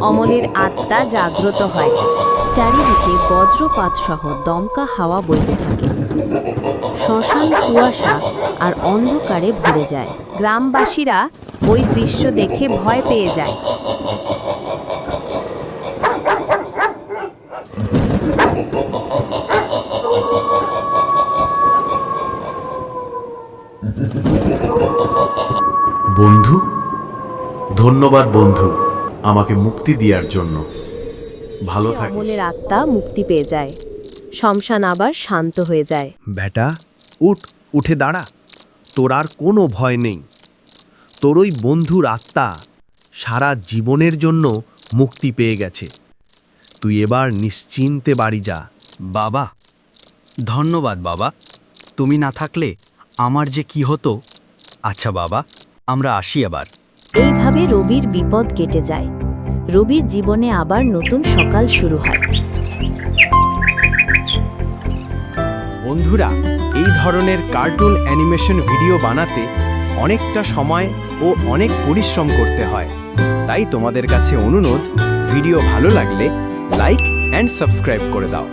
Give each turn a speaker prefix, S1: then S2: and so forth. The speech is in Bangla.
S1: অমলের আত্মা জাগ্রত হয়। চারিদিকে বজ্রপাত সহ দমকা হাওয়া বইতে থাকে। শ্মশান কুয়াশা আর অন্ধকারে ভরে যায়। গ্রামবাসীরা ওই দৃশ্য দেখে ভয় পেয়ে যায়।
S2: বন্ধু, ধন্যবাদ বন্ধু। আমাকে মুক্তি দেওয়ার জন্য। ভালো
S1: অমলের আত্মা মুক্তি পেয়ে যায়। শ্মশান আবার শান্ত হয়ে যায়।
S3: বেটা উঠ উঠে দাঁড়া। তোর আর কোনো ভয় নেই। তোর ওই বন্ধুর আত্মা সারা জীবনের জন্য মুক্তি পেয়ে গেছে। তুই এবার নিশ্চিন্তে বাড়ি যা।
S4: বাবা ধন্যবাদ বাবা। তুমি না থাকলে আমার যে কি হতো? আচ্ছা বাবা আমরা আসি আবার।
S1: এইভাবে রবির বিপদ কেটে যায়। রবির জীবনে আবার নতুন সকাল শুরু হয়।
S5: বন্ধুরা, এই ধরনের কার্টুন অ্যানিমেশন ভিডিও বানাতে অনেকটা সময় ও অনেক পরিশ্রম করতে হয়। তাই তোমাদের কাছে অনুরোধ, ভিডিও ভালো লাগলে লাইক অ্যান্ড সাবস্ক্রাইব করে দাও।